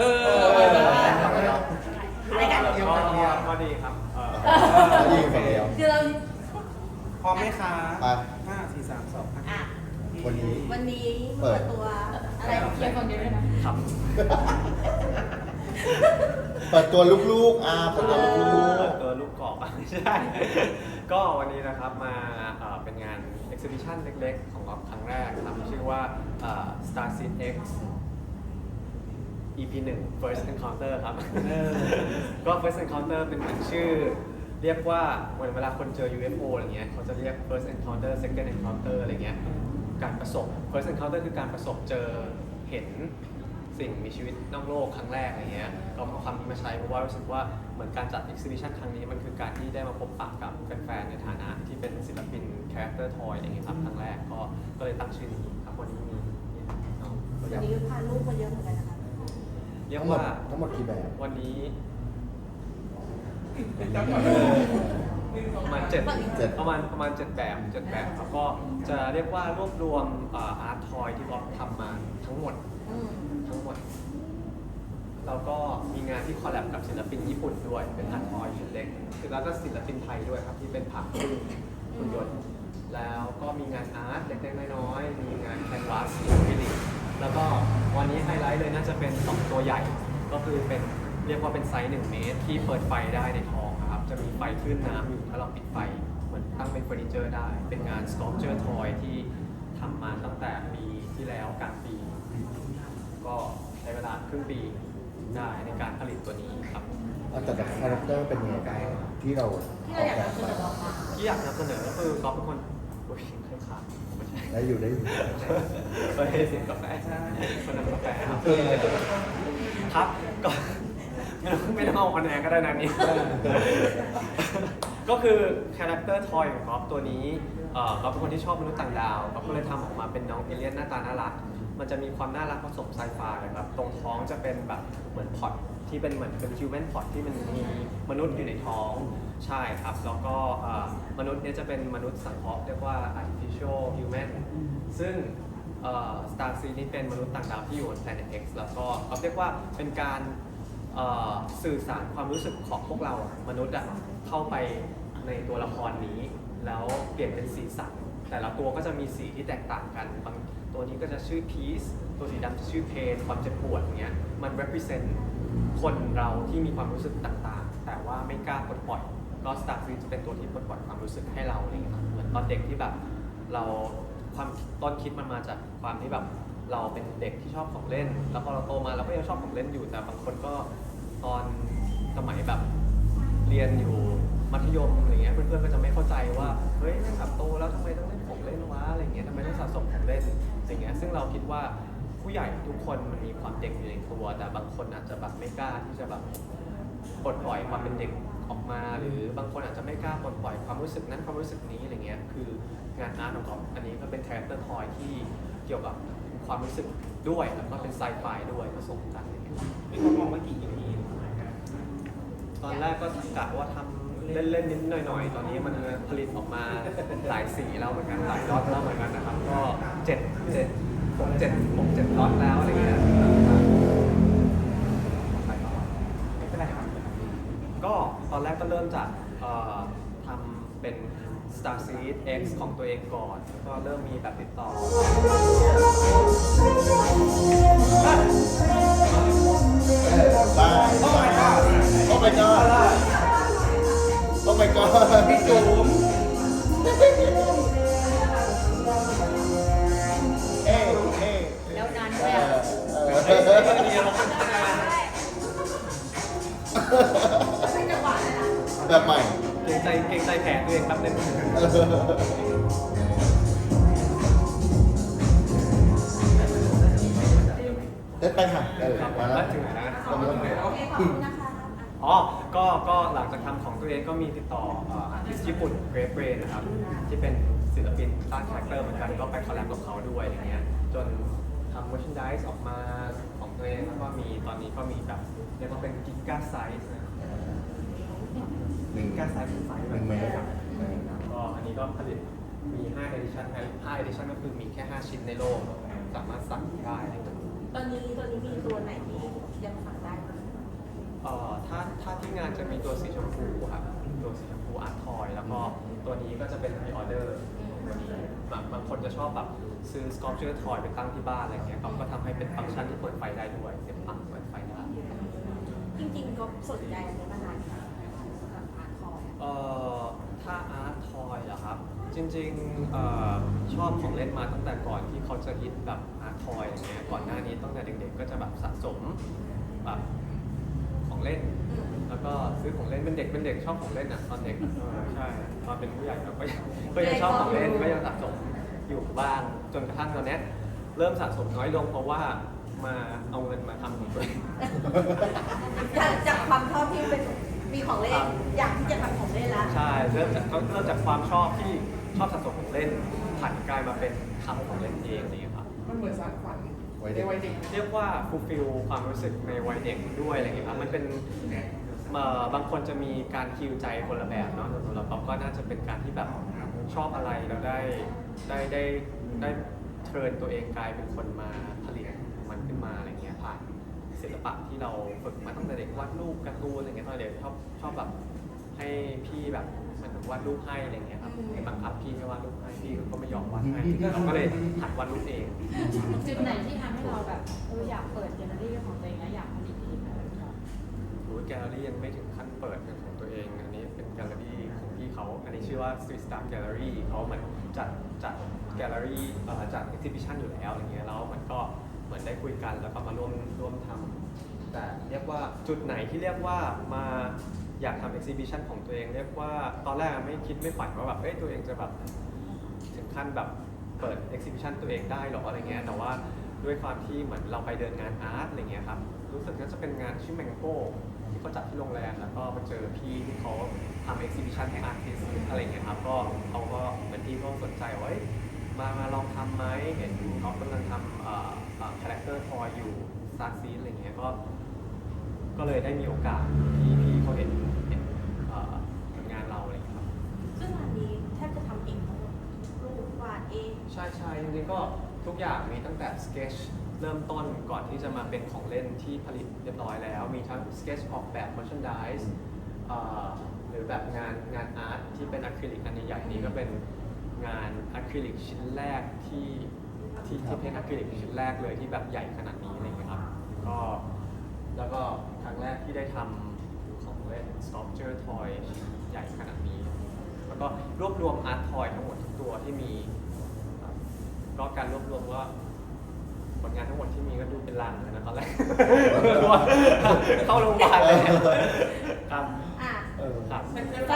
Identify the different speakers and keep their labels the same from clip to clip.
Speaker 1: เออ
Speaker 2: อะไรกัน
Speaker 1: ก็ก็ดีครับเออ
Speaker 3: ยิงฝั่งเดียว
Speaker 2: เดี๋ยวเรา
Speaker 1: พร้อมไหมคะ
Speaker 3: ไป
Speaker 1: ห้าสี่สามสอง
Speaker 2: อะ
Speaker 3: วันนี้
Speaker 2: วันนี้
Speaker 3: เปิด
Speaker 2: ตัวอะไรเกี่ยวกับเดียวด้วยนะครับ
Speaker 3: เปิดตัวลูกๆอ่าเปิดตัวลู
Speaker 4: เปิดตัวลูกกรอกไม่ใช่ ก็วันนี้นะครับมาเอ่อเป็นงาน exhibition เล็กๆ ของเราครั้งแรกครับชื่อว่าเอ่อ Star Seed X EP 1 First Encounter ครับ ก็ First Encounter เป็นเหมือนชื่อ เรียกว่าเหมือนเวลาคนเจอ UFO อะไรเงี้ยเขาจะเรียก First Encounter Second Encounter อะไรเงี้ยการประสบ First Encounter คือการประสบเจอเห็นสิ่งมีชีวิตนอกโลกครั้งแรกอะไรเงี้ยก็เอาคำนี้มาใช้เพราะว่ารู้สึกว่าเหมือนการจัด exhibition ครั้งนี้มันคือการที่ได้มาพบปะกับแฟนๆในฐานะที่เป็นศิลปิน character toy อะไรเงี้ยครับครั้งแรกก็ก็เลยตั้งชื่อนี้ครับวันนี้มีน้องตัวอ
Speaker 2: วั
Speaker 4: ย่านง
Speaker 2: นี้พาลูกมาเยอะเหมือนกันนะคะ
Speaker 4: เรีย
Speaker 3: ๆ
Speaker 4: ก
Speaker 3: ทั้งหมด
Speaker 4: ว่า
Speaker 3: ทั้งหมดกี่แบบ
Speaker 4: วันนี้ประมาณเจ็ด
Speaker 3: เจ็ด
Speaker 4: ประมาณประมาณเจ็ดแบบเจ็ดแบบแล้วก็จะเรียกว่ารวบรวมอาร์ตทอยที่เราทำมาทั้งหมด
Speaker 2: อืม
Speaker 4: ทั้งหมด แล้วก็มีงานที่คอลแลบกับศิลปินญี่ปุ่นด้วย เป็นอาร์ตทอยชิ้นเล็กคือแล้วก็ศิลปินไทยด้วยครับ ที่เป็นผักพึ่งคุณยนต์แล้วก็มีงานอาร์ตเล็กๆน้อยๆมีงานแคนวาสฟิลิป แล้วก็วันนี้ไฮไลท์เลยน่าจะเป็น2ตัวใหญ่ ก็คือเป็นเรียกว่าเป็นไซส์1เมตรที่เปิดไฟได้ในท้องนะครับ จะมีไฟคลื่นน้ำอยู่ถ้าเราปิดไฟ เหมือนตั้งเป็นเฟอร์นิเจอร์ได้ เป็นงาน sculpture toy ที่ทำมาตั้งแต่ปีที่แล้วกลางปี ก็ใช้เวลาครึ่งปีได้ในการผลิตตัวนี้ครับ
Speaker 3: เอาแต่แบบคาแรคเตอร์เป็นยังไงบ้างที่เรา
Speaker 2: ที่
Speaker 3: อ
Speaker 2: เรา
Speaker 3: อก
Speaker 2: อยาก
Speaker 3: แบบ
Speaker 2: นำเสน
Speaker 3: มา
Speaker 2: อออกมา
Speaker 4: ที่อยากนำเสนอก็คือก๊อฟเป็นคนโอ้ยเคยขาด ได้
Speaker 3: อยู่ได้อยู่
Speaker 4: เออเสียงกาแฟใช่คนทำกาแฟครับ
Speaker 3: เออ
Speaker 4: ครับก็ไม่ต้องไม่ต้องเอาคะแนนก็ได้นะนี่ก็คือคาแรคเตอร์ทอยของก๊อฟตัวนี้เอ่อก๊อฟเป็นคนที่ชอบมนุษย์ต่างดาวก๊อฟก็เลยทำออกมาเป็นน้องเอเลี่ยนหน้าตาน่ารัก มันจะมีความน่ารักผสมไซไฟครับ ตรงท้องจะเป็นแบบเหมือนพอต ที่เป็นเหมือนเป็นฮิวแมนพอตที่มันมีมนุษย์อยู่ในท้องใช่ครับ แล้วก็เอ่อมนุษย์เนี่ยจะเป็นมนุษย์สังเคราะห์เรียกว่า artificial human ซึ่งสตาร์ซีนี่เป็นมนุษย์ต่างดาวที่อยู่บน Planet X แล้วก็เขาเรียกว่าเป็นการเอ่อสื่อสารความรู้สึกของพวกเรามนุษย์อะเข้าไปในตัวละครนี้ แล้วเปลี่ยนเป็นสีสันแต่ละตัวก็จะมีสีที่แตกต่างกันบางตัวนี้ก็จะชื่อ peace ตัวสีดำจะชื่อ pain ความเจ็บปวดอย่างเงี้ยมัน represent คนเราที่มีความรู้สึกต่างๆ แต่ว่าไม่กล้าปลดปล่อย ก็ Star Seed จะเป็นตัวที่ปลดปล่อยความรู้สึกให้เราอะไรองเงี้ยครับเหมือนตอนเด็กที่แบบเราความต้นคิดมันมาจากความที่แบบเราเป็นเด็กที่ชอบของเล่น แล้วพอเราโตมาเราก็ยังชอบของเล่นอยู่ แต่บางคนก็ตอนสมัยแบบเรียนอยู่มัธยมอะไรเงี้ยเพื่อนๆก็จะไม่เข้าใจว่าเฮ้ยแบบโตแล้วทำไมต้องเล่นของเล่นวะอะไรเงี้ยทำไมต้องสะสมของเล่นอะไรเงี้ยซึ่งเราคิดว่า ผู้ใหญ่ทุกคนมันมีความเด็กอยู่ในตัว แต่บางคนอาจจะแบบไม่กล้าที่จะแบบปลดปล่อยความเป็นเด็กออกมา หรือบางคนอาจจะไม่กล้าปลดปล่อยความรู้สึกนั้นความรู้สึกนี้อะไรเงี้ยคืองานอาร์ตของเขาอันนี้ก็เป็นคาแรคเตอร์ทอยที่เกี่ยวกับความรู้สึกด้วยแล้วก็เป็นไซไฟด้วยผสมกันอะไรเงี้ย
Speaker 1: มีคนมองว่ากี่ EP
Speaker 4: ตอนแรกก็กะว่าทำเล่นๆนิดหน่อยๆ ตอนนี้มันผลิตออกมาหลายสีแล้วเหมือนกันหลายรอตแล้วเหมือนกันนะครับ ก็เจ็ดเจ็ด หกเจ็ดหกเจ็ดรอตแล้วอะไรเงี้ย
Speaker 1: ไม่เป็นไรครับ
Speaker 4: ก็ตอนแรกก็เริ่มจากเอ่อทำเป็น Star Seed X ของตัวเองก่อน แล้วก็เริ่มมีแบบติดต่อ
Speaker 3: บ้าโอ้ my god โอ้ my god โอ้ my god พี่จุ๋ม
Speaker 2: แบ
Speaker 3: บใหม่
Speaker 4: เกรงใจเกรงใจแผลตัวเองแป๊บนึง
Speaker 3: เต้นไปค่ะเออ
Speaker 4: ครับ
Speaker 3: มา
Speaker 4: แล้
Speaker 3: แล้วว
Speaker 4: ถึงไหนแล้วนะ
Speaker 3: กำลัง
Speaker 2: โอเคขอบคุณนะคะ
Speaker 4: อ๋อ ก็ ก็หลังจากทำของตัวเองก็มีติดต่ออาร์ติสญี่ปุ่นเกรฟเรนนะครับ ที่เป็นศิลปินสร้างคาแรคเตอร์เหมือนกัน ก็ไปคอลแลบกับเขาด้วยอะไรเงี้ย จน ทำ merchandise ออกมาของตัวเองแล้วก็มีตอนนี้ก็มีแบบเรียกว่าเป็นกิกาไซส์นะ
Speaker 3: หนึ่ง
Speaker 4: กิกาไซส์เป็นไซส์
Speaker 3: หนึ่งเมตร
Speaker 4: ครับก็อันนี้ก็ผลิตมี5 edition 5 edition ก็คือมีแค่ 5 ชิ้นในโลก สามารถสั่งได้อะไรเงี้ย
Speaker 3: อ
Speaker 2: ตอนนี้ตอนนี้มีตัวไหนที่ยังสั่งได้ไหม
Speaker 4: เอ่อถ้าถ้าที่งานจะมีตัวสีชมพูครับตัวสีชมพูอาร์ตทอย แล้วก็ตัวนี้ก็จะเป็นพรีออเดอร์ตัวนี้ บางบางคนจะชอบแบบซื้อสกอ p เ u อร์ทอยไปตั้งที่บ้านอะไรเงี้ยครับก็ทำให้เป็นฟังก์ชันที่เปิดไฟได้ด้วยเสียบปลั๊กเปิดไฟได้
Speaker 2: จริงๆก็สนใจอันนี้มานานแล้วกับอาร์ตคอย
Speaker 4: เอ่อถ้าอาร์ตทอยเหรอครับ จริงๆเอ่อชอบของเล่นมาตั้งแต่ก่อนที่เขาจะฮิตแบบอาร์ตทอยอย่างเงี้ยก่อนหน้านี้ตั้งแต่เด็กๆ ก็จะแบบสะสมแบบของเล่นแล้ว ก็ซื้อของเล่นเป็นเด็กเป็นเด็กชอบของเล่นอะตอนเด็กเออใช่ตอนเป็นผู้ใหญ่เราก็ยังก็ยังชอบของเล่นก็ยังสะสมอยู่บ้างจนกระทั่งตอนเนี้ยเริ่มสะสมน้อยลงเพราะว่ามาเอาเงินมาทำของตัวเอง
Speaker 2: จากจากความชอบที่เป็นมีของเล่นอยากที่จะทำของเล่นแล้ว
Speaker 4: ใช่เริ่มจากก็เริ่มจากความชอบที่ชอบสะสมของเล่นผันกลายมาเป็นทำของเล่นเองอะไรอย่างเงี้ยครับ
Speaker 1: มันเหมือนสารฝัน
Speaker 3: วัยเด็ก
Speaker 1: ในวัยเด็ก
Speaker 4: เรียกว่าฟูลฟิลความรู้สึกในวัยเด็กด้วยอะไรอย่างเงี้ยครับมันเป็น เอ่อบางคนจะมีการคิวใจคนละแบบเนาะแต่สำหรับป๊อปก็น่าจะเป็นการที่แบบชอบอะไรแล้วได้ได้ได้ได้เทิร์นตัวเองกลายเป็นคนมาผลิตมันขึ้นมาอะไรเงี้ยผ่านศิลปะที่เราฝึกมาตั้งแต่เด็กวาดรูปการ์ตูนอะไรเงี้ยตอนเด็กชอบชอบแบบให้พี่แบบเหมันวาดรูปให้อะไรเงี้ยครับไปบังคับพี่ให้วาดรูปให้พี่ก็ไม่ยอมวาดให้เราก็เลยหัดวาดรูปเอง
Speaker 5: จุดไหนที่ทำให้เราแบบเอออยากเปิดแกลเลอรี่ของตัวเองและอยากผลิต
Speaker 4: แกลเลอรี่ยังไม่ถึงขั้นเปิดเป็นของตัวเอง อันนี้เป็นแกลเลอรี่ของพี่เขา อันนี้ชื่อว่า Street Star Gallery เขาเหมือนจัดจัดแกลเลอรี่จัด exhibition อยู่แล้วอย่างเงี้ยแล้วมันก็เหมือนได้คุยกันแล้วก็มาร่วมร่วมทำแต่เรียกว่าจุดไหนที่เรียกว่ามาอยากทำ exhibition ของตัวเอง เรียกว่าตอนแรกไม่คิดไม่ฝันว่าแบบเอ้ยตัวเองจะแบบถึงขั้นแบบเปิด exhibition ตัวเองได้หรออะไรเงี้ยแต่ว่าด้วยความที่เหมือนเราไปเดินงานอาร์ตอะไรเงี้ยครับ รู้สึกน่าจะเป็นงานชื่อ Mango ที่เขาจัดที่โรงแรมแล้วก็มาเจอพี่ที่เขาทำ exhibition ให้อาร์ติสอะไรเงี้ยครับก็เขาก็เหมือนพี่ก็สนใจว่าเอ้ยมามาลองทำไหมเห็นเขากำลังทำเอ่อเอ่อ character toy อยู่ Star Seed อะไรเงี้ยก็ก็เลยได้มีโอกาสที่พี่เขาเห็นเห็นเอ่อผลงานเราอะไรเงี้ยครับ
Speaker 2: ซึ่งอันนี้แทบจะทำเองทั้งหมดรูปวาดเอง
Speaker 4: ใช่ใช่จริงๆก็ทุกอย่างมีตั้งแต่สเก t เริ่มต้นก่อนที่จะมาเป็นของเล่นที่ผลิตเรียบร้อยแล้ว มีทั้งสเก t ออกแบบ merchandise เอ่อหรือแบบงานงานอาร์ตที่เป็นอะคริลิกอันใหญ่ๆนี้ก็เป็นงานอะคริลิกชิ้นแรกที่ที่ที่เป็นอะคริลิกชิ้นแรกเลยที่แบบใหญ่ขนาดนี้อะไรอย่างเงี้ยครับก็แล้วก็ครั้งแรกที่ได้ทำของเล่น sculpture toy ชิ้นใหญ่ขนาดนี้ แล้วก็รวบรวมอาร์ตทอยทั้งหมดทุกตัวที่มีก็การรวบรวมว่า ผลงานทั้งหมดที่มีก็ดูเป็นลางเลยนะตอนแรกว่าเข้าโรงพยาบาลเลยครับ
Speaker 2: อะ
Speaker 3: เออ
Speaker 4: ครับ
Speaker 2: แฟนแฟ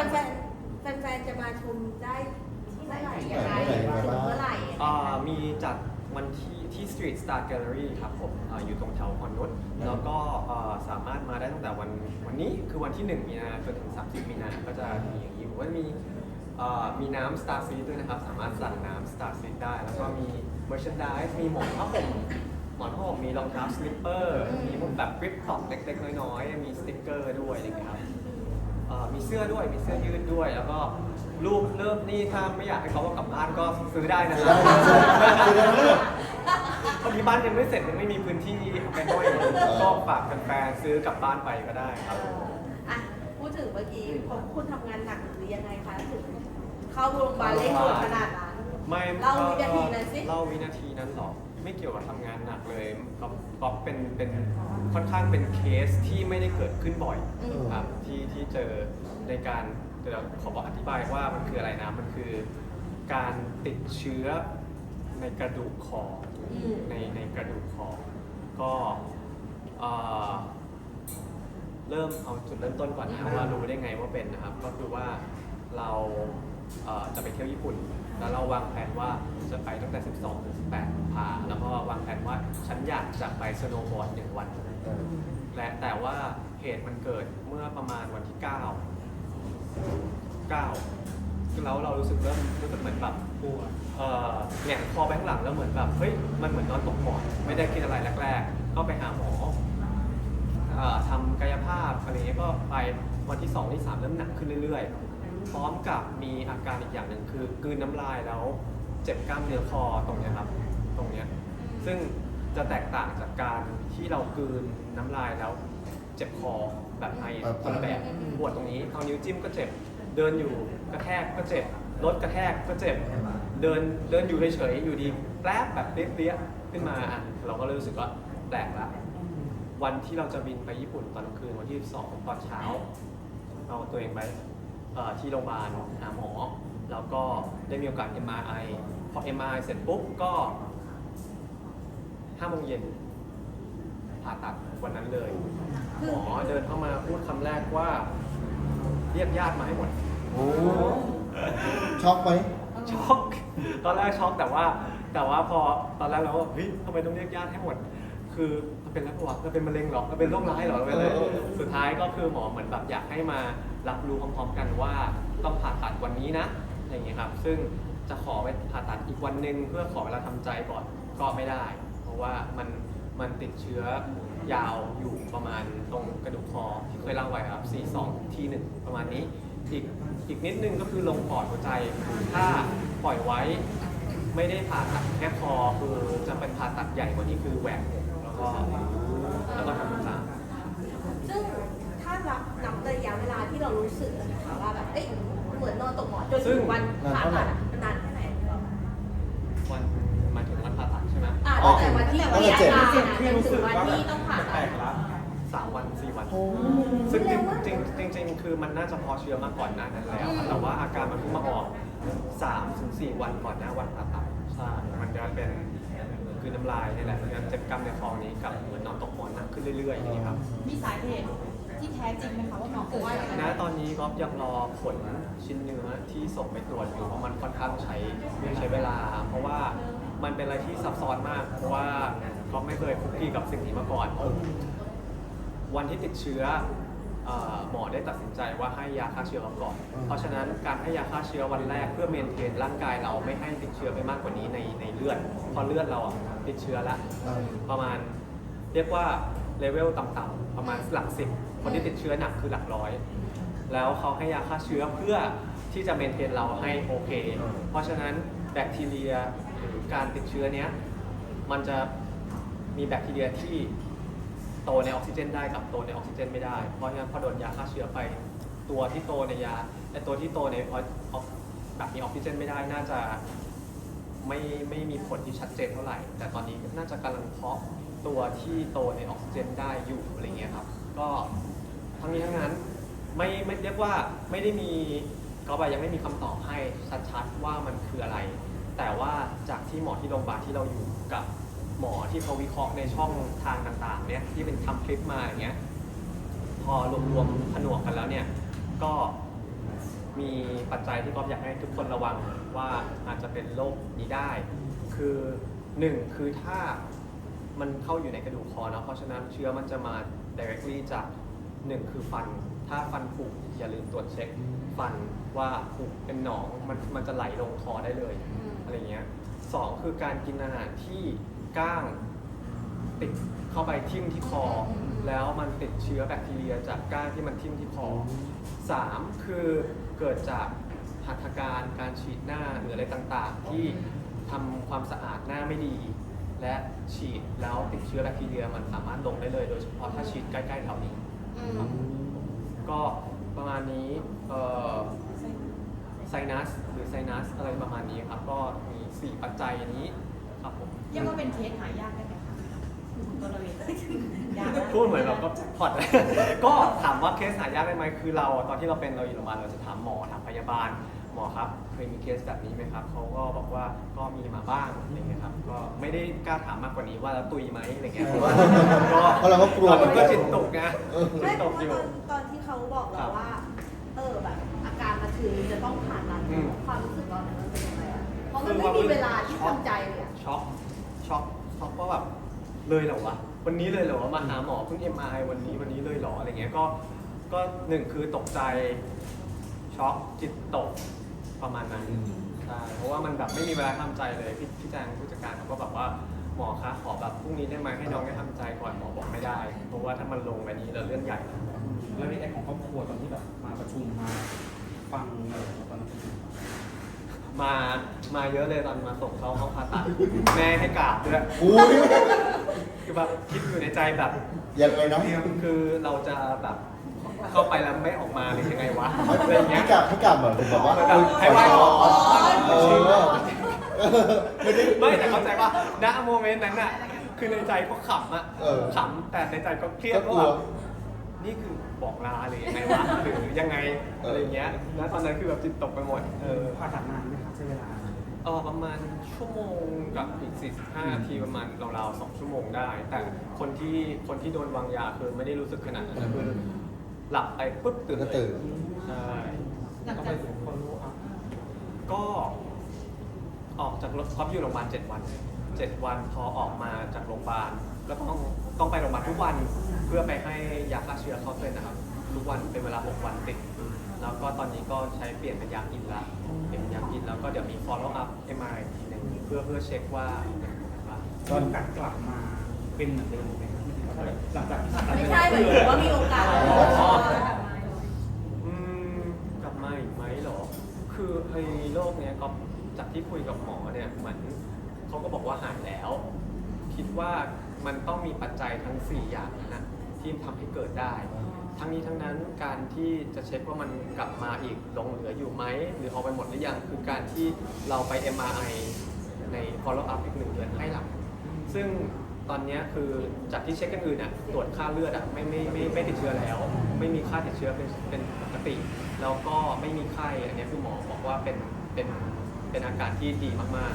Speaker 2: นแฟนๆจะมาชมได้ที่ไหนยังไง
Speaker 3: ที่ไหนยังไง
Speaker 2: ถึง
Speaker 3: บ้าง
Speaker 2: เมื่อไหร่
Speaker 4: อ่ามีจัดวันที่ที่ Street Star Gallery ครับผมอาอยู่ตรงแถวพรนุชแล้วก็อ่าสามารถมาได้ตั้งแต่วันวันนี้คือวันที่ 1 มีนาจนถึง 30 มีนาก็จะมีอย่างนี้ว่ามีอ่ามีน้ำ Star Seed ด้วยนะครับ สามารถสั่งน้ำ Star Seed ได้ แล้วก็มี merchandise มีหมอนผ้าห่มหมอนผ้าห่มมีรองเท้า slipper มีพวกแบบกริปท็อปเล็กๆน้อยๆมีสติ๊กเกอร์ด้วยอะไรอย่างเงี้ยครับเอ่อมีเสื้อด้วยมีเสื้อยืดด้วย แล้วก็รูปเริ่มนี่ถ้าไม่อยากให้เขาเอากลับบ้านก็ซื้อได้นะค
Speaker 3: ซื้อ
Speaker 4: รับ
Speaker 3: ได้ซื้อได้เลย
Speaker 4: พอดีบ้านยังไม่เสร็จยังไม่มีพื้นที่เอาไปห้อยก็ฝากแฟนๆซื้อกลับบ้านไปก็ได้ครับ
Speaker 2: อะพูดถึงเมื่อกี้ของคุณทำงานหนักหรือยังไงคะถึงเข้าโรงพยาบาลเร่งด่วนขนาดนั้น
Speaker 4: ไม่
Speaker 2: เล่าวินาทีนั้นสิ
Speaker 4: เล่าวินาทีนั้นหรอ ไม่เกี่ยวกับทำงานหนักเลยก็ก็เป็นเป็นค่อนข้างเป็นเคสที่ไม่ได้เกิดขึ้นบ่อย
Speaker 2: อืม
Speaker 4: ครับที่ที่เจอในการเดี๋ยวขอบอกอธิบายว่ามันคืออะไรนะ มันคือการติดเชื้อในกระดูกคอ
Speaker 2: อืม
Speaker 4: ในในกระดูกคอก็เอ่อ เริ่มเอาจุดเริ่มต้นก่อนนะว่ารู้ได้ไงว่าเป็นนะครับ ก็คือว่าเราเอ่อจะไปเที่ยวญี่ปุ่น แล้วเราวางแผนว่าจะไปตั้งแต่ 12ถึง18กุมภาแล้วก็วางแผนว่าฉันอยากจะไปสโนว์บอร์ดหนึ่งวัน
Speaker 3: เออ
Speaker 4: และแต่ว่าเหตุมันเกิดเมื่อประมาณวันที่ 9 9แล้วเรารู้สึกเริ่มรู้สึกเหมือนแบบปวดเอ่อแหงนคอไปข้างหลังแล้วเหมือนแบบเฮ้ยมันเหมือนนอนตกหมอนไม่ได้คิดอะไรแรกๆก็ไปหาหมอเอ่อทำกายภาพอะไรเงี้ยก็ไปวันที่ 2 ที่ 3 เริ่มหนักขึ้นเรื่อยๆ พร้อมกับมีอาการอีกอย่างหนึ่งคือกลืนน้ำลายแล้วเจ็บกล้ามเนื้อคอตรงเนี้ยครับ ตรงเนี้ยซึ่งจะแตกต่างจากการที่เรากลืนน้ำลายแล้วเจ็บคอแบบไอคนละแบบปวดตรงนี้เอานิ้วจิ้มก็เจ็บ เดินอยู่กระแทกก็เจ็บรถกระแทกก็เจ็บ เดินเดินอยู่เฉยๆอยู่ดีแป๊บแบบเปรี้ยๆขึ้นมาอะเราก็เลยรู้สึกว่าแปลกละวันที่เราจะบินไปญี่ปุ่นตอนกลางคืนวันที่2ตอนเช้า เอาตัวเองไปเอ่อ ที่โรงพยาบาลหาหมอ แล้วก็ได้มีโอกาส MRI พอ MRI เสร็จปุ๊บก็5โมงเย็นผ่าตัดวันนั้นเลย หมอเดินเข้ามาพูดคำแรกว่า เรียกญาติมาให้หมด
Speaker 3: โอ้ช็อกไหม
Speaker 4: ช็อก ตอนแรกช็อกแต่ว่า แต่ว่าพอตอนแรกเราก็เฮ้ยทำไมต้องเรียกญาติให้หมด คือมันเป็นอะไรปะวะมันเป็นมะเร็งเหรอมันเป็นโรคร้ายเหรอมันเป็นอะไร
Speaker 3: เออเออ
Speaker 4: สุดท้ายก็คือหมอเหมือนแบบอยากให้มารับรู้พร้อมๆกันว่าต้องผ่าตัดวันนี้นะอะไรอย่างเงี้ยครับ ซึ่งจะขอไปผ่าตัดอีกวันหนึ่งเพื่อขอเวลาทำใจก่อนก็ไม่ได้ เพราะว่ามันมันติดเชื้อยาวอยู่ประมาณตรงกระดูกคอที่เคยเล่าไว้ครับ C2 ทีหนึ่งประมาณนี้ อีกอีกนิดนึงก็คือลงปอดหัวใจ ถ้าปล่อยไว้ไม่ได้ผ่าตัดแค่คอคือจะเป็นผ่าตัดใหญ่กว่านี้คือแหวกอกแล้ว ก็แล้วก็ทำตาม
Speaker 2: ซึ่งถ้ารับนับระยะเวลาที่เรารู้สึกนะคะว่าแบบเอ้ยเหมือนนอนตกหมอนจนถึงวันผ่าตัดอะนานแค่ไหน
Speaker 4: วันหมายถึงวันผ่าตัดใช่ไหม
Speaker 2: อ่าตั้งแต่วันที่มีอาการอะจนถึงวันที่ต้องผ่า
Speaker 1: แปล
Speaker 2: ตัด
Speaker 1: กๆละ
Speaker 4: สามวันสี่วัน
Speaker 3: โอ้
Speaker 4: ซึ่งจริงจริงจริงๆคือมันน่าจะพอเชื้อมาก่อนหน้านั้นแล้ว แต่ว่าอาการมันเพิ่งมาออก3ถึง4วันก่อนหน้าวันผ่าตัดใช่มันจะเป็น คือน้ำลายนี่แหละมันจะเจ็บกล้ามในคอนี้กับเหมือนนอนตกหมอนหนักขึ้นเรื่อยๆอย่างนี้ครับ
Speaker 5: มีสาเหตุที่แท้จริงไหมคะว่าหมอเกิดจากอะไร
Speaker 4: ณตอนนี้ก็ยังรอผลชิ้นเนื้อที่ส่งไปตรวจอยู่เพราะมันค่อนข้างใช้ใช้เวลา เพราะว่ามันเป็นอะไรที่ซับซ้อนมากเพราะว่าก็ไม่เคยคุกคีกับสิ่งนี้มาก่อน วันที่ติดเชื้อเอ่อหมอได้ตัดสินใจว่าให้ยาฆ่าเชื้อเราก่อน เพราะฉะนั้นการให้ยาฆ่าเชื้อวันแรกเพื่อเมนเทนร่างกายเราไม่ให้ติดเชื้อไปมากกว่านี้ในในเลือดเพราะเลือดเราอะติดเชื้อแล้ว
Speaker 3: อ่า
Speaker 4: ประมาณ เรียกว่าเลเวลต่ำๆประมาณหลักสิบคนที่ติดเชื้อหนักคือหลักร้อย แล้วเขาให้ยาฆ่าเชื้อเพื่อที่จะเมนเทนเราให้โอเค เพราะฉะนั้นแบคทีเรียหรือการติดเชื้อเนี้ยมันจะมีแบคทีเรียที่โตในออกซิเจนได้กับโตในออกซิเจนไม่ได้ เพราะฉะนั้นพอโดนยาฆ่าเชื้อไป ตัวที่โตในยาไอตัวที่โตในออกแบบมีออกซิเจนไม่ได้น่าจะไม่ไม่มีผลที่ชัดเจนเท่าไหร่ แต่ตอนนี้น่าจะกำลังเพาะตัวที่โตในออกซิเจนได้อยู่อะไรเงี้ยครับ ก็ทั้งนี้ทั้งนั้นไม่ไม่เรียกว่าไม่ได้มีก็ไปยังไม่มีคำตอบให้ชัดๆว่ามันคืออะไร แต่ว่าจากที่หมอที่โรงพยาบาลที่เราอยู่กับ หมอที่เขาวิเคราะห์ในช่องทางต่างๆเนี่ยที่เป็นทำคลิปมาอย่างเงี้ยพอรวมๆผนวกกันแล้วเนี่ยก็มีปัจจัยที่ก๊อฟอยากให้ทุกคนระวังว่าอาจจะเป็นโรคนี้ได้ คือหนึ่งคือถ้ามันเข้าอยู่ในกระดูกคอเนอะเพราะฉะนั้นเชื้อมันจะมา directly จากหนึ่งคือฟัน ถ้าฟันผุอย่าลืมตรวจเช็คฟันว่าผุเป็นหนองมันมันจะไหลลงคอได้เลยอะไรเงี้ยสองคือการกินอาหารที่ ก้างติดเข้าไปทิ่มที่คอ แล้วมันติดเชื้อแบคทีเรียจากก้างที่มันทิ่มที่คอสามคือเกิดจากหัตถการการฉีดหน้าหรืออะไรต่างๆ ที่ทำความสะอาดหน้าไม่ดี และฉีดแล้วติดเชื้อแบคทีเรียมันสามารถลงได้เลย โดยเฉพาะถ้าฉีดใกล้ๆแถวนี้
Speaker 2: อืม
Speaker 4: ก็ประมาณนี้เอ่อไซนัสหรือไซนัสอะไรประมาณนี้ครับ ก็มี 4 ปัจจัยนี้ครับผม
Speaker 5: เรียกว่าเป็นเคสหายากได้ไหมคะตัวเราเองยากนะ
Speaker 4: พูดเหมือนแบบก็พอด ก็ถามว่าเคสหายากได้ไหมคือเราตอนที่เราเป็นเราอยู่โรงพยาบาลเราจะถามหมอถามพยาบาล หมอครับเคยมีเคสแบบนี้ไหมครับเขาก็บอกว่าก็มีมาบ้างอะไรเงี้ยครับก็ไม่ได้กล้าถามมากกว่านี้ว่าแล้วตุยไหมอะไรเงี้ยเพราะว่าก็
Speaker 3: เพราะเราก็กลัว
Speaker 4: มันก็จิตตกไง
Speaker 3: เออ
Speaker 4: จิ
Speaker 2: ไม่
Speaker 4: ต
Speaker 2: เพ
Speaker 4: ต
Speaker 2: ราะ
Speaker 4: ก
Speaker 2: ว่า
Speaker 4: อยู่
Speaker 2: ตอนตอนที่เขาบอก
Speaker 4: ครั
Speaker 2: เรา
Speaker 4: บ
Speaker 2: ว่า เออแบบอาการมาถึงจะต้องผ่าตัด
Speaker 4: อืม
Speaker 2: ความรู้สึกเราเนี่ยมันเป็นยังไงอะเพราะมันไม่มีเวลาที่ทำใจเลยอะ
Speaker 4: ช็อก ช็อกช็อกว่าแบบเลยเหรอวะวันนี้เลยเหรอวะมาหาหมอเพิ่ง MRI วันนี้วันนี้เลยเหรออะไรเงี้ยก็ก็หนึ่งคือตกใจช็อกจิตตกประมาณนั้นใช่เพราะว่ามันแบบไม่มีเวลาทำใจเลยพี่พี่แจงผู้จัดการเขาก็แบบว่าหมอคะขอแบบพรุ่งนี้ได้ไหมให้น้องได้ทำใจก่อนหมอบอกไม่ได้ เพราะว่าถ้ามันลงแบบนี้แล้วเรื่องใหญ่นะ
Speaker 1: แล้วรีแอคของครอบครัวตอนที่แบบมาประชุมมาฟังอะไรตอนนั้นเป็นยังไง
Speaker 4: มามาเยอะเลยตอนมาส่งเขาห้องผ่าตัดแม่ให้กราบด้วย
Speaker 3: อุ้ย
Speaker 4: คือแบบคิดอยู่ในใจแบบ
Speaker 3: ยังไงนะ
Speaker 4: คือเราจะแบบเข้าไปแล้วไม่ออกมาหรือยังไงวะอะไรอย่างเงี้
Speaker 3: ให้
Speaker 4: ย
Speaker 3: กลับให้กลับเหมือนถึงแบบว่า
Speaker 4: ให้กลับให้ไหว้ก่อน
Speaker 3: เออไม่ได้
Speaker 4: ไม่แต่เข้าใจว่าณโมเมนต์นั้นน่ะคือในใจก็ขำอะ
Speaker 3: เออ
Speaker 4: ขำแต่ในใจก็เครียด
Speaker 3: ก็กลั
Speaker 4: ว่าวแบบ นี่คือบอกลาหรือยังไงวะหรือยังไง
Speaker 3: เอออ
Speaker 4: อะไรอย่างเงี้ยณตอนนั้นคือแบบจิตตกไปหมดเออ
Speaker 1: ผ่าตัดนานไหมครับใช้เวลา
Speaker 4: เออประมาณชั่วโมงกับอีก 45นาทีประมาณราวๆ2ชั่วโมงได้ แต่คนที่คนที่โดนวางยาคือไม่ได้รู้สึกขนาดนั้นนะคือหลับไปปุ๊บตื่น
Speaker 3: ก็
Speaker 4: เลย
Speaker 3: ตื่น
Speaker 4: ใช่
Speaker 5: หลัง
Speaker 1: ต้อง
Speaker 5: จา
Speaker 1: ไป
Speaker 5: ก
Speaker 1: สู่คนรู้อะ
Speaker 4: ก็ออกจากโรงพยาบาลอยู่โรงพยาบาล7วัน 7 วันพอออกมาจากโรงพยาบาลแล้วก็ต้องต้องไปโรงพยาบาลทุกวันเพื่อไปให้ยาฆ่าเชื้อเข้าเส้นนะครับ ทุกวันเป็นเวลา 6 วันติด แล้วก็ตอนนี้ก็ใช้เปลี่ยนเป็นยากินละเปลี่ยนเป็นยากินแล้วก็เดี๋ยวมี follow up MRI อีกทีหนึงเพื่อเพื่อเช็คว่าเป็นยังไงบ้าง
Speaker 1: ก็โอกาสกลับมาเป็นเหมือนเดิมไหมครับหลังจากที่ผ่าตัด
Speaker 2: ไม่ใช่หมายถึงว่ามีโอกาส
Speaker 3: อ๋อ
Speaker 4: อืมกลับมาอีกไหมเหรอ คือไอ้โรคเนี้ยก็จากที่คุยกับหมอเนี่ยเหมือน เขาก็บอกว่าหายแล้ว คิดว่ามันต้องมีปัจจัยทั้ง 4 อย่างนะที่ทำให้เกิดได้ ทั้งนี้ทั้งนั้นการที่จะเช็คว่ามันกลับมาอีกหลงเหลืออยู่ไหม หรือเอาไปหมดหรือยังคือการที่เราไป MRI ใน follow up อีกหนึ่งเดือนให้หลัง ซึ่งตอนนี้คือจากที่เช็คกันอื่นอะตรวจค่าเลือดอะไม่ไม่ไม่ไม่ติดเชื้อแล้ว ไม่มีค่าติดเชื้อเป็นเป็นปกติ แล้วก็ไม่มีไข้อันนี้คือหมอบอกว่าเป็นเป็นเป็นอาการที่ดีมาก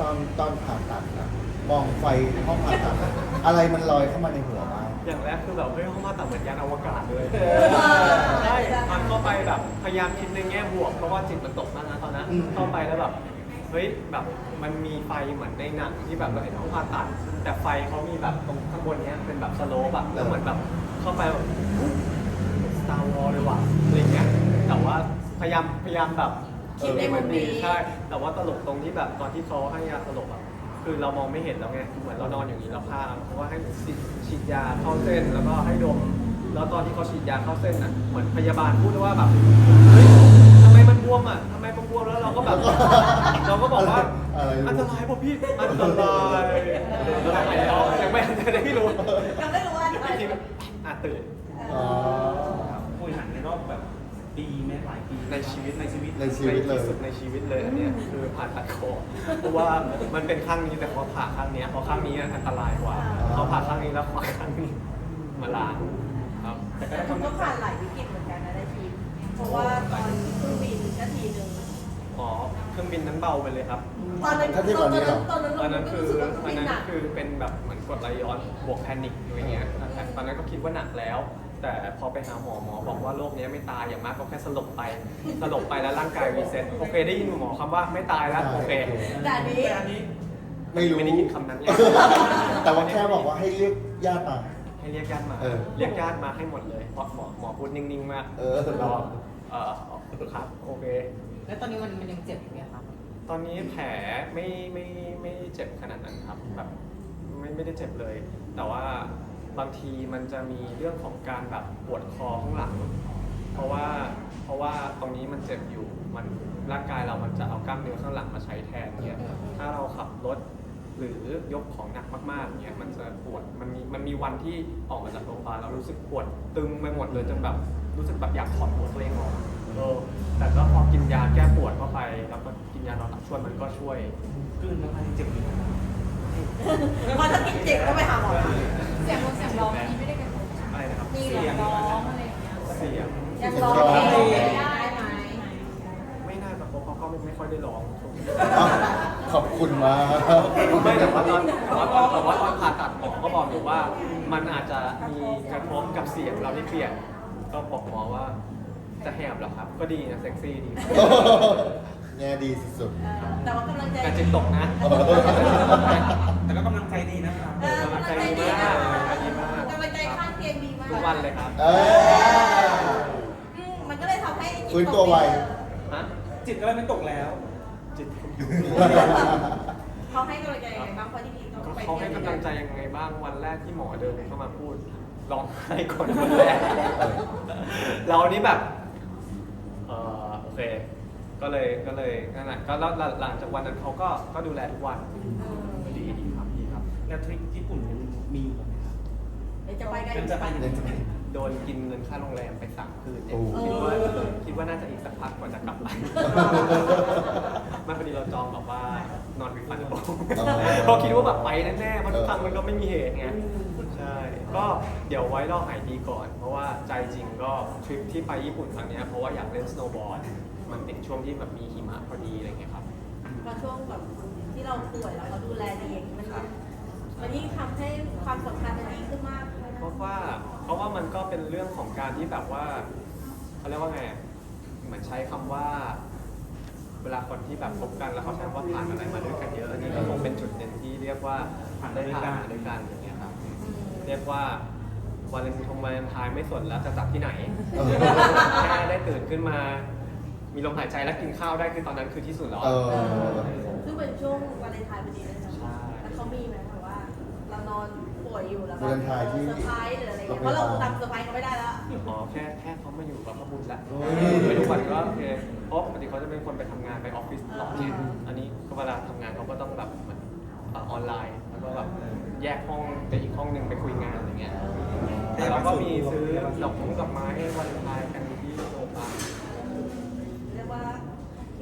Speaker 3: ตอนตอนผ่าตัดอะมองไฟห้องผ่าตัดอะอะไรมันลอยเข้ามาในหัวมาง
Speaker 4: ๆอย่างแรกคือแบบเฮ้ยห้องผ่าตัดเหมือนยานอวกาศเลยใช่มันเข้าไปแบบพยายามคิดในแง่บวกเพราะว่าจิตมันตกมากนะตอนนั้นเข้าไปแล้วแบบเฮ้ยแบบมันมีไฟเหมือนในหนังที่แบบเราเห็นห้องผ่าตัด แต่ไฟเขามีแบบตรงข้างบนเนี้ยเป็นแบบสโลปอะแล้วเหมือนแบบเข้าไปแบบสตาร์วอลเลยว่ะอะไรเงี้ยแต่ว่าพยายามพยายามแบบ
Speaker 2: คิดในมุมนี้
Speaker 4: ใช่แต่ว่าตลกตรงที่แบบตอนที่เขาให้ยาสลบอะคือเรามองไม่เห็นแล้วไงเหมือนเรานอนอย่างนี้แล้วพาเพราะว่าให้ฉีดฉีดยาเข้าเส้นแล้วก็ให้ดม แล้วตอนที่เขาฉีดยาเข้าเส้นอะเหมือนพยาบาลพูดว่าแบบเฮ้ยทำไมมันบวมอะทำไมมันบวมแล้วเราก็แบบ เราก็บอกว่า
Speaker 3: อะไร
Speaker 4: อันตรายป่ะพี่อันตรายอันตรายแล้วยังไม่ยังไม่รู้
Speaker 2: ยังไม่รู้ว่า
Speaker 4: อีกทีอะตื่น
Speaker 3: อ๋อ
Speaker 1: คุยหนังในรอบแบบ ปีแม้หลายปี
Speaker 4: ในชีวิต
Speaker 1: ในชีวิต
Speaker 3: ในชีวิตเลย
Speaker 4: ที่สุดในชีวิตเลยอันเนี้ยคือผ่าตัดคอเพราะว่ามันเป็นข้างนี้แต่พอผ่าข้างเนี้ยพอข้างนี้อันตรายกว่าพอผ่าข้างนี้แล้วพอข้างนี้มาล้างครับ
Speaker 1: แต่ก็
Speaker 2: แต่
Speaker 1: ต้อง
Speaker 2: คุณก็ผ่านหลายวิกฤตเหมือนกันนะในชีวิตเพราะว่าตอนเครื่องบินก็ทีหนึ่ง
Speaker 4: อ๋อเครื่องบินนั้นเบาไปเลยครับ
Speaker 2: ตอนนั้น
Speaker 3: ถ้าเทียบกับนี้เหรอ
Speaker 2: ตอนนั้น
Speaker 4: ตอนนั้น
Speaker 2: ก็
Speaker 4: คือ
Speaker 2: รู้สึกว่าเครื่
Speaker 4: ต
Speaker 2: อ
Speaker 4: องน
Speaker 2: บิน
Speaker 4: นั้น
Speaker 2: หนัก
Speaker 4: คือเป็นแบบเหมือนกดไหลย้อนบวกแพนิคอย่างเงี้ยตอนนั้นก็คิดว่าหนักแล้ว แต่พอไปหาหมอหมอบอกว่าโรคเนี้ยไม่ตายอย่างมากก็แค่สลบไปสลบไปแล้วร่างกายรีเซ็ตโอเคได้ยินหมอคำว่าไม่ตายแล้วโอเค
Speaker 2: แต่อันนี้
Speaker 1: แต่อันนี้
Speaker 3: ไม่รู้
Speaker 4: ไม่ได้ยินคำนั้นไง
Speaker 3: แต่ว่าแค่บอกว่าให้เรียกญาติมา
Speaker 4: ให้เรียกญาติมา
Speaker 3: เออ
Speaker 4: เรียกญาติมาให้หมดเลยเพราะหมอหมอพูดนิ่งๆมาก
Speaker 3: เออ
Speaker 4: เราเออครับโอเค
Speaker 5: แล้วตอนนี้มันมันยังเจ็บอยู่ไหมครับ
Speaker 4: ตอนนี้แผลไม่ไม่ไม่เจ็บขนาดนั้นครับแบบไม่ไม่ได้เจ็บเลย แต่ว่า บางทีมันจะมีเรื่องของการแบบปวดคอข้างหลัง เพราะว่าเพราะว่าตรงนี้มันเจ็บอยู่มันร่างกายเรามันจะเอากล้ามเนื้อข้างหลังมาใช้แทนเนี่ยถ้าเราขับรถหรือยกของหนักมากๆเนี่ยมันจะปวดมันมีมันมีวันที่ออกมาจากโรงพยาบาลแล้วรู้สึกปวดตึงไปหมดเลยจนแบบรู้สึกแบบอยากถอดหัวตัวเองออกเออแต่ก็พอกินยาแก้ปวดเข้าไปแล้วก็กินยานอนหลับช่วยมันก็ช่วย
Speaker 1: กลืนแล้วมันเจ็บอยู่
Speaker 2: พอถ้ากินเจ็บก็ไปหาหมอ
Speaker 5: เสียงเสียงร้องนี้ไม่ได้กระทบ
Speaker 4: อะไรนะครับ
Speaker 5: มีเหรอร้องอะไรอย่างเงี้ย
Speaker 4: เสียง
Speaker 2: ยังร้องเพลงได้ไหม
Speaker 4: ไม่น่าจะเพราะเขาก็ไม่ไม่ค่อยได้ร้อง
Speaker 3: ขอบคุณมาก
Speaker 4: ไม่แต่ว่าตอนแต่ว่าตอนแต่ว่าตอนผ่าตัดหมอก็บอกอยู่ว่ามันอาจจะมีกระทบกับเสียงเราที่เปลี่ยนก็บอกหมอว่าจะแหบเหรอครับ ก็ดีนะเซ็กซี่ดี
Speaker 3: แง่ดีสุดๆ
Speaker 2: แต่ว่ากำลังใจ
Speaker 4: แต่จิตตกนะ
Speaker 1: แต่ก็กำลังใจดีนะครับ
Speaker 4: วันเลยครับ
Speaker 3: ๆเออ
Speaker 2: อืมมันก็เลยทำให้
Speaker 3: ฟื้นตัวไว
Speaker 4: ฮะ
Speaker 1: จิตก็เลยไม่ตกแล้ว
Speaker 4: จิต
Speaker 2: เขาให้กำลังใจยังไงบ้างเพราะที่พี่ต้อง
Speaker 4: ก็
Speaker 2: ไป
Speaker 4: เขา
Speaker 2: เรี
Speaker 4: ให้
Speaker 2: ยน
Speaker 4: กำลังใจยังไงบ้างวันแรกที่หมอเดินเข้ามาพูดร้องไห้ก่อนวันแรกเรานี่แบบเออโอเค ก็เลยก็เลยนั่นแหละก็แล้วหลังจากวันนั้นเขาก็ก็ดูแลทุกวัน
Speaker 2: เออ
Speaker 4: ดีดีครับดีครับ
Speaker 1: แล้วทริปญี่ปุ่น
Speaker 2: จะไปกัน
Speaker 1: เดี๋ยวจะไปอยู่
Speaker 3: เดี๋ยวจะไป
Speaker 4: โดนกินเงินค่าโรงแรมไปสามคืนเนี่ย
Speaker 3: โอ้
Speaker 4: คิดว่าคิดว่าน่าจะอีกสักพักกว่าจะกลับไปไม่พอดีเราจองแบบว่านอนวิฟันบอกเพราะคิดว่าแบบไปแน่ๆเพราะทุกครั้งมันก็ไม่มีเหตุไง ใช่ ก็เดี๋ยวไว้รอหายดีก่อน เพราะว่าใจจริงก็ทริปที่ไปญี่ปุ่นครั้งเนี้ยเพราะว่าอยากเล่นสโนว์บอร์ด มันติดช่วงที่แบบมีหิมะพอดีอะไรเงี้ยครับ
Speaker 2: พอช่วงแบบที่เราป่วยแล้วเขาดูแลดีอย่างนี้มัน
Speaker 4: ครับ
Speaker 2: มันยิ่งทำให้ความสัมพันธ์มันดีขึ้นมาก เลยนะ
Speaker 4: เพราะว่าเพราะว่ามันก็เป็นเรื่องของการที่แบบว่าเขาเรียกว่าไงเหมือนใช้คำว่า เวลาคนที่แบบพบกันแล้วเขาใช้คำว่าผ่านอะไรมาด้วยกันเยอะอันนี้ก็คงเป็นจุดเด่นที่เรียกว่าผ่านได้ผ่านมาด้วยกันอย่างเงี้ยครับ เรียกว่าวันเลนทงวันเลนไทายไม่สนแล้วจะจัดที่ไหน
Speaker 3: เออ
Speaker 4: แค่ได้ตื่นขึ้นมา มีลมหายใจและกินข้าวได้คือตอนนั้นคือที่สุดแล้ว
Speaker 3: เอ
Speaker 4: อะ
Speaker 3: อ
Speaker 2: ซึ่งเป็นช่วงวันเลนไทน์พอดีเลยนะ
Speaker 4: ใช่
Speaker 2: แล้วเขามีไหมแบบว่า เรานอนป่ วยอยู่แล้ว
Speaker 3: วาเลนไทน์ที่
Speaker 2: เซอร์ไพรส์หรืออะไรเงี้ยเพราะเราทำเซอร์ไพรส์เขาไม่ได้แล้ว
Speaker 4: อ๋อแค่แค่เขามาอยู่กับพระบุญแล้ว
Speaker 3: โอ้ย
Speaker 4: ไม่ทุกวันก็โอเคเพราะปกติเขาจะเป็นคนไปทำงานไปออฟฟิศตลอดเนี่ยอันนี้ก็เวลาทำงานเขาก็ต้องแบบเหมือนเอ่อออนไลน์ แล้วก็แบบแยกห้องไปอีกห้องหนึ่งไปคุยงานอะไรเงี้ยแต่เราก็มีซื้อดอกมงดอกไม้ให้วันไทายกันที่โรงพยาบาล
Speaker 2: เรียกว่าโอเค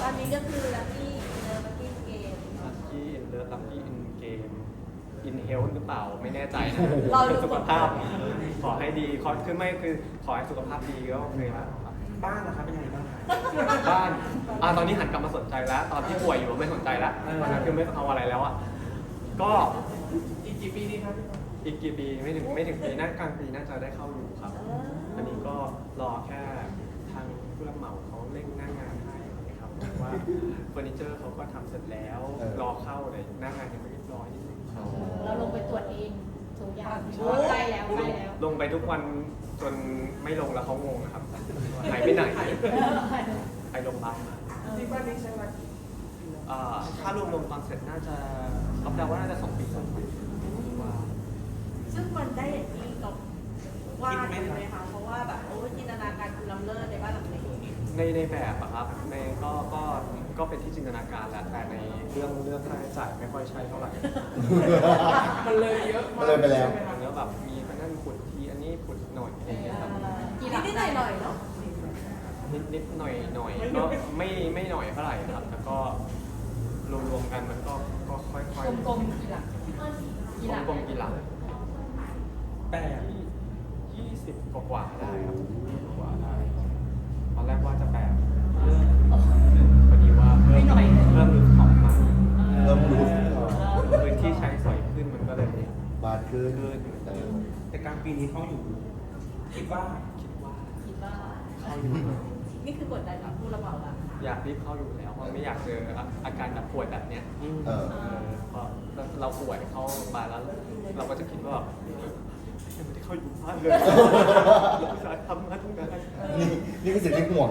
Speaker 2: ตอนนี้ก็คือลักกี้เนอร์ลักกี้เกม
Speaker 4: ลัคกี้อินเลิฟลัคกี้อินเกม อินเฮลหรือเปล่าไม่แน่ใจนะ
Speaker 2: รอดู
Speaker 4: สุขภาพ ขอให้ดีขอคือไม่คือขอให้สุขภาพดีก็โอเคแล้วครับ
Speaker 1: บ้านนะครับเป็นยังไงบ้างครับ
Speaker 4: บ้านอ่าตอนนี้หันกลับมาสนใจแล้ว ตอนที่ป่วยอยู่ไม่สนใจแล้ว
Speaker 1: เออ
Speaker 4: ตอนนั้นคือไม่เอาอะไรแล้วอะก็
Speaker 1: อีกกี่ปีดีครับพี่
Speaker 4: อีกกี่ปีไม่ถึงไม่ถึงปีน่ากลางปีน่าจะได้เข้าอยู่ครับ อันนี้ก็รอแค่ทางผู้รับเหมาเขาเร่งหน้างานให้นะครับเพราะว่าเฟอร์นิเจอร์เขาก็ทำเสร็จแล้ว
Speaker 3: เออ
Speaker 4: รอเข้าเลยหน้างานยังไม่เรียบร้อยนิดนึงครับ
Speaker 5: เราลงไปตรวจเองทุกอย่างใกล้แล้วใกล้แล้ว
Speaker 4: ลงไปทุกวันจนไม่ลงแล้วเขางงนะครับหายไปไหนไปโรงพยาบาลมา
Speaker 1: ที่บ้านนี้ใช้เวลา
Speaker 4: เอ่อถ้ารวมรวมตอนเสร็จน่าจะรับดาว่าน่าจะสองปีสองปีว่า
Speaker 2: ซึ่งมันได้อย่างที่เราวาดใช่ไหมคะเพราะว่าแบบโอ้ยจินตนาการคุณล้ำเลิศในบ้านหลังนี้
Speaker 4: ในในแบบอะครับในก็ก็ ก็เป็นที่จินตนาการแหละแต่ในเรื่องเรื่องค่าใช้จ่ายไม่ค่อยใช่เท่าไหร่
Speaker 1: มันเลยเยอะ
Speaker 3: มันเลยไปแล้ว
Speaker 1: ใช่หมครับ
Speaker 4: แล้วแบบมีไปนั่นขุดทีอันนี้ขุดหน่อยอะไรอย่างเงี้ยครับ
Speaker 2: กี่นิดๆหน่อยๆเนาะ
Speaker 4: นิดนิดหน่อยหน่อยก็ไม่ไม่หน่อยเท่าไหร่ครับแต่ก็รวมรวมๆกันมันก็ก็ค่อยค่อย
Speaker 5: กลมๆกี่หลักกี่หลัก
Speaker 4: กลมๆกี่หลัก
Speaker 1: แต่
Speaker 4: ยี่สิบกว่าๆได้ครับ
Speaker 3: บานขึ้น
Speaker 4: ขึ้น
Speaker 3: เออ
Speaker 1: แต่กลางปีนี้เขาอยู่ คิดว่า
Speaker 4: คิดว่า
Speaker 5: คิดว่า
Speaker 4: เข้าอยู่
Speaker 2: นี่คือกดดันกับผู้รับเหมาละ
Speaker 4: อยากรีบเข้าอยู่แล้วเพราะไม่อยากเจออาการแบบป่วยแบบเนี้ย
Speaker 3: เออ
Speaker 4: เออพอเราป่วยเข้าโรงพยาบาลแล้ว เราก็จะคิดว่ายังไม่ได้เข้าอยู่บ้านเลยอุตส่าห์ทำมาตั้งนาน
Speaker 3: นี่นี่คือสิ่งที่ห่วง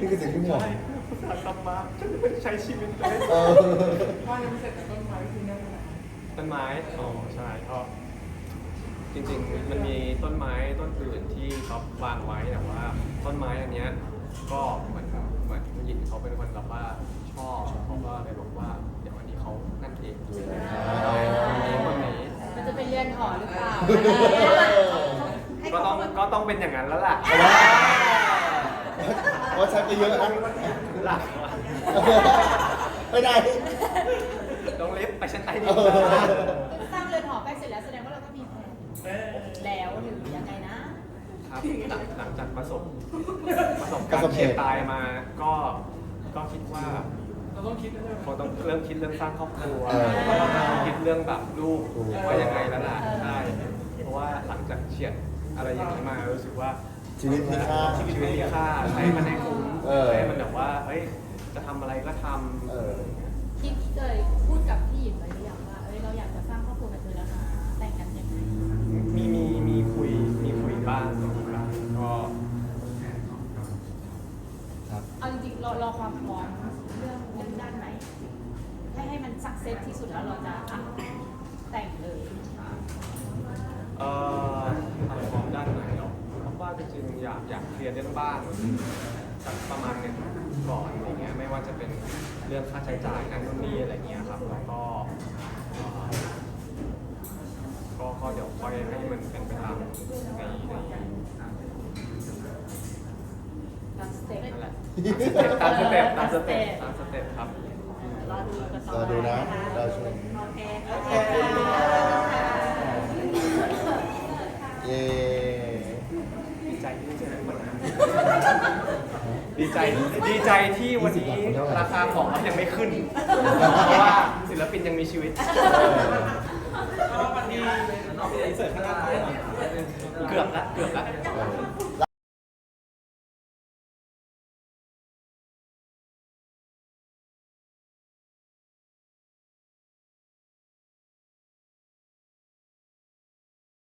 Speaker 3: นี่คือสิ่งที่ห่วง
Speaker 4: ใช่อุตส่าห์ทำมาฉันไม่ได้ใช้ชีวิตเลย
Speaker 3: เออ
Speaker 1: บ้านยังไม่เสร็จแต่ต้นไม้คือนั่นแหละ
Speaker 4: ต้นไม้ อ๋อ ใช่ก็จริงๆ มันมีต้นไม้ต้นอื่นที่เขาวางไว้แต่ว่า ต้นไม้อันเนี้ยก็เหมือนเหมือนผู้หญิงเขาเป็นคนแบบว่าชอบเขาก็เลยบอกว่า เดี๋ยวอันนี้เขานั่นเองคนนี้คนนี้
Speaker 5: มันจะเป็นเรือนหอหรือเปล่า
Speaker 2: ให้
Speaker 4: ก็
Speaker 2: เขา
Speaker 4: ต้องก็ต้องเป็นอย่างนั้นแล้วล่ะ
Speaker 3: เพราะชักไปเยอะนะ
Speaker 4: หลัก
Speaker 3: ไปไห น
Speaker 4: ต้องเล็บไปชั้นใต้ดิ
Speaker 3: เอนอ
Speaker 5: สร้างเรือนหอไปเสร็จแล้วแสดงว่าเราก็มีแผน
Speaker 1: เออ
Speaker 5: แล้วหรือยังไงนะ
Speaker 4: ครับหลังหลังจากประสบประสบการณ์เฉียดตายมาก็ก็คิดว่า
Speaker 1: เราต้องคิดนะเนี่ย
Speaker 4: เขาต้องเริ่มคิดเรื่องสร้างครอบครัว
Speaker 3: เออ
Speaker 4: คิดเรื่องแบบลูก
Speaker 3: ถูก
Speaker 4: ว่ายังไงแล้วล่ะใช่เพราะว่าหลังจากเฉียดอะไรอย่างนี้มารู้สึกว่า
Speaker 3: ชีวิตมีค่า
Speaker 4: ชีวิตมีค่าใช้มันให้คุ้ม
Speaker 3: เออ
Speaker 4: ให้มันแบบว่าเฮ้ยจะทำอะไรก็ทำ
Speaker 3: เออ
Speaker 5: ที่เคยพูดกับพี่ เซสที่สุดแล้วเราจะอะแต่งเลย
Speaker 4: เอ่อทำความด้านไหนหรอเพราะว่าจริงๆอยากอยากเคลียร์เรื่องบ้านสักประมาณหนึงก่อนอะไรเงี้ยไม่ว่าจะเป็นเรื่องรื่องค่าใช้จ่ายนั่นนู่นนี่อะไรเงี้ยครับแล้วก็เอ่อก็ก็เดี๋ยวค่อยให้มันเป็นไปตามในใน
Speaker 5: ตามสเต็ป
Speaker 4: นั่นแหละตามสเต็ปตามสเต็ปตามสเต็ปครับ
Speaker 2: รอดูกันต่อ
Speaker 3: รอดูนะ
Speaker 2: ไป
Speaker 3: รอชม
Speaker 2: โอเค
Speaker 3: ขอบคุณเย้
Speaker 4: ดีใจที่ได้เจอทุกคนนะดีใจดีใจที่วันนี้ราคาของยังไม่ขึ้น เพราะว่าศิลปินยังมีชีวิต
Speaker 1: วันนี้น้องพี่เสิร์ฟข้างล่าง
Speaker 4: เกือบแล้วเกือบแล้ว
Speaker 3: เออ